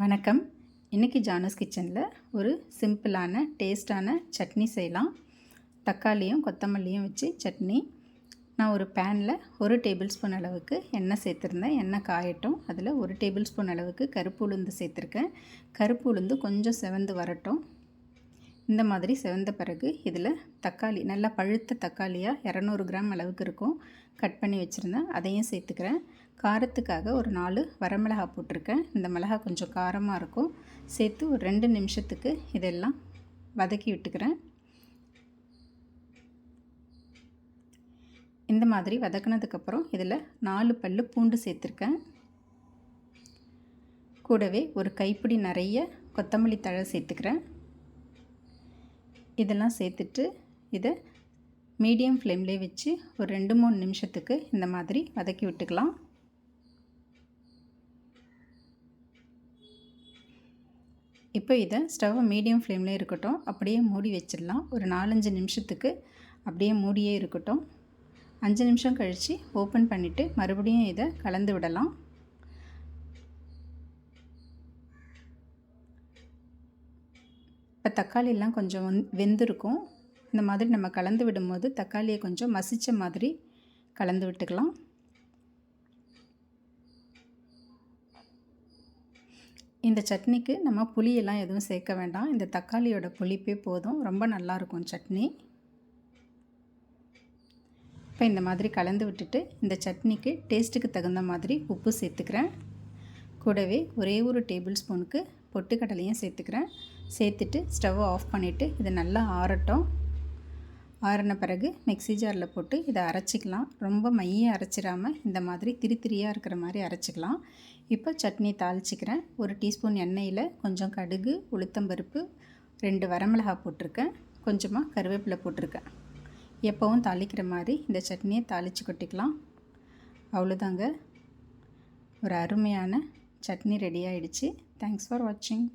வணக்கம். இன்றைக்கி ஜானஸ் கிச்சனில் ஒரு சிம்பிளான டேஸ்டான சட்னி செய்யலாம். தக்காளியும் கொத்தமல்லியும் வச்சு சட்னி. நான் ஒரு பேனில் ஒரு டேபிள் ஸ்பூன் அளவுக்கு எண்ணெய் சேர்த்துருந்தேன். எண்ணெய் காயட்டும். அதில் ஒரு டேபிள் ஸ்பூன் அளவுக்கு கருப்பு உளுந்து சேர்த்துருக்கேன். கருப்பு உளுந்து கொஞ்சம் செவந்து வரட்டும். இந்த மாதிரி செவந்த பிறகு இதில் தக்காளி நல்லா பழுத்த தக்காளியாக இரநூறு கிராம் அளவுக்கு இருக்கும். கட் பண்ணி வச்சுருந்தேன். அதையும் சேர்த்துக்கிறேன். காரத்துக்காக ஒரு நாலு வரமிளகா போட்டிருக்கேன். இந்த மிளகா கொஞ்சம் காரமாக இருக்கும். சேர்த்து ஒரு ரெண்டு நிமிஷத்துக்கு இதெல்லாம் வதக்கி விட்டுக்கிறேன். இந்த மாதிரி வதக்கினதுக்கப்புறம் இதில் நாலு பல் பூண்டு சேர்த்துருக்கேன். கூடவே ஒரு கைப்பிடி நிறைய கொத்தமல்லி தழை சேர்த்துக்கிறேன். இதெல்லாம் சேர்த்துட்டு இதை மீடியம் ஃப்ளேம்லேயே வச்சு ஒரு ரெண்டு மூணு நிமிஷத்துக்கு இந்த மாதிரி வதக்கி விட்டுக்கலாம். இப்போ இதை ஸ்டவ்வை மீடியம் ஃப்ளேம்லேயே இருக்கட்டும் அப்படியே மூடி வச்சிடலாம். ஒரு நாலஞ்சு நிமிஷத்துக்கு அப்படியே மூடியே இருக்கட்டும். அஞ்சு நிமிஷம் கழித்து ஓப்பன் பண்ணிவிட்டு மறுபடியும் இதை கலந்து விடலாம். இப்போ தக்காளியெல்லாம் கொஞ்சம் வந் வெந்திருக்கும். இந்த மாதிரி நம்ம கலந்து விடும்போது தக்காளியை கொஞ்சம் மசித்த மாதிரி கலந்து விட்டுக்கலாம். இந்த சட்னிக்கு நம்ம புளியெல்லாம் எதுவும் சேர்க்க வேண்டாம். இந்த தக்காளியோட புளிப்பே போதும். ரொம்ப நல்லாயிருக்கும் சட்னி. இப்போ இந்த மாதிரி கலந்து விட்டுட்டு இந்த சட்னிக்கு டேஸ்ட்டுக்கு தகுந்த மாதிரி உப்பு சேர்த்துக்கிறேன். கூடவே ஒரே ஒரு டேபிள் ஸ்பூனுக்கு பொட்டுக்கடலையும் சேர்த்துக்கிறேன். சேர்த்துட்டு ஸ்டவ்வை ஆஃப் பண்ணிவிட்டு இதை நல்லா ஆறட்டும். ஆறின பிறகு மிக்சி ஜாரில் போட்டு இதை அரைச்சிக்கலாம். ரொம்ப மைய அரைச்சிடாமல் இந்த மாதிரி திரி திரியாக இருக்கிற மாதிரி அரைச்சிக்கலாம். இப்போ சட்னி தாளிச்சிக்கிறேன். ஒரு டீஸ்பூன் எண்ணெயில் கொஞ்சம் கடுகு உளுத்தம்பருப்பு ரெண்டு வரமிளகா போட்டிருக்கேன். கொஞ்சமாக கருவேப்பிலை போட்டிருக்கேன். எப்போவும் தாளிக்கிற மாதிரி இந்த சட்னியை தாளித்து கொட்டிக்கலாம். அவ்வளோதாங்க. ஒரு அருமையான சட்னி ரெடி ஆகிடுச்சு தேங்க்ஸ் ஃபார் வாட்சிங்